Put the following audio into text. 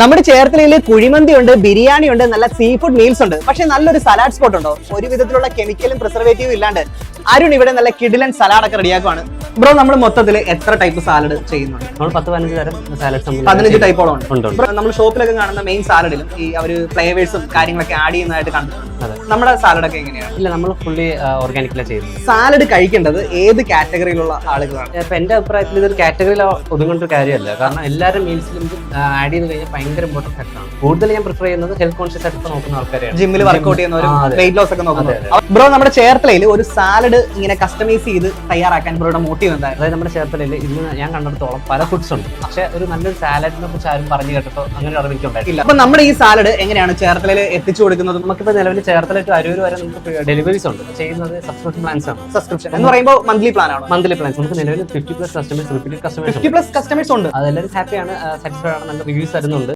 നമ്മുടെ ചേർത്തലയിൽ കുഴിമന്തി ഉണ്ട് ബിരിയാണി ഉണ്ട് നല്ല സീ ഫുഡ് മീൽസ് ഉണ്ട്. പക്ഷെ നല്ലൊരു സലാഡ് സ്പോട്ട് ഉണ്ടോ? ഒരു വിധത്തിലുള്ള കെമിക്കലും പ്രിസർവേറ്റീവും ഇല്ലാണ്ട് അരുൺ ഇവിടെ നല്ല കിഡിലൻ സലാഡ് ഒക്കെ റെഡിയാക്കുവാണ് ബ്രോ നമ്മൾ മൊത്തത്തിൽ എത്ര ടൈപ്പ് സാലഡ് ചെയ്യുന്നുണ്ട്? നമ്മൾ പത്ത് പതിനഞ്ച് തരം പതിനഞ്ച് ടൈപ്പോളം ഉണ്ട്. നമ്മൾ ഷോപ്പിലൊക്കെ കാണുന്ന മെയിൻ സാലഡിലും ഈ അവർ ഫ്ലേവേഴ്സും കാര്യങ്ങളൊക്കെ ആഡ് ചെയ്യുന്നതായിട്ട് കണ്ടു അതെ. നമ്മുടെ സാലഡ് ഒക്കെ എങ്ങനെയാണ്? ഇല്ല നമ്മൾ ഫുള്ളി ഓർഗാനിക്കിലാണ് ചെയ്യുന്നത്. സാലഡ് കഴിക്കേണ്ടത് ഏത് കാറ്റഗറിയിലുള്ള ആളുകളാണ്? ഇപ്പൊ എന്റെ അഭിപ്രായത്തിൽ ഇതൊരു കാറ്റഗറിയിൽ ഒതുങ്ങേണ്ട ഒരു കാര്യമല്ല. കാരണം എല്ലാവരും മീൽസിലും ആഡ് ചെയ്ത് കഴിഞ്ഞാൽ ഭയങ്കര ഇമ്പോർട്ടന്റ് ഫാക്ടറാണ് കൂടുതൽ ഞാൻ പ്രിഫർ ചെയ്യുന്നത് ഹെൽത്ത് കോൺഷ്യസ് ആയിട്ട് നോക്കുന്ന ആൾക്കാരെയാണ്. ജിമ്മിൽ വർക്ക്ഔട്ട് ചെയ്യുന്നവരും. വെയിറ്റ് ലോസ് ഒക്കെ നോക്കുന്നത് ബ്രോ നമ്മുടെ ചേർത്തലയിൽ ഒരു സാലഡ് ഇങ്ങനെ കസ്റ്റമൈസ് ചെയ്ത് തയ്യാറാക്കാൻ ബ്രോയുടെ മോട്ടീവ് എന്തായിരുന്നു? അതായത് നമ്മുടെ ചേർത്തലയിൽ ഇന്ന് ഞാൻ കണ്ടിടത്തോളം പല ഫുഡ്സ് ഉണ്ട്. പക്ഷെ ഒരു നല്ലൊരു സാലഡിനെ കുറിച്ച് ആരും പറഞ്ഞു കേട്ടിട്ടോ അങ്ങനെ ഒരു അറിവ് അപ്പൊ നമ്മുടെ ഈ സാലഡ് എങ്ങനെയാണ് ചേർത്തലയിൽ എത്തിച്ചു കൊടുക്കുന്നത്? നമുക്കിപ്പോ നിലവിൽ ചേർത്തല ടു അരൂർ വരെ നമുക്ക് ഡെലിവറീസ് ഉണ്ട്. ചെയ്യുന്നത് സബ്സ്ക്രിപ്ഷൻ പ്ലാൻസ് ആണ്. സബ്സ്ക്രിപ്ഷൻ എന്ന് പറയുമ്പോൾ മന്ത്ലി പ്ലാൻ ആണ്. മന്ത്ലി പ്ലാൻസ് നമുക്ക് നിലവിൽ fifty plus customers repeated customers fifty plus customers ഉണ്ട്. അതെല്ലാവരും ഹാപ്പിയാണ് സാറ്റിസ്ഫൈഡ് ആണ് നല്ല റിവ്യൂസ് തരുന്നുണ്ട്.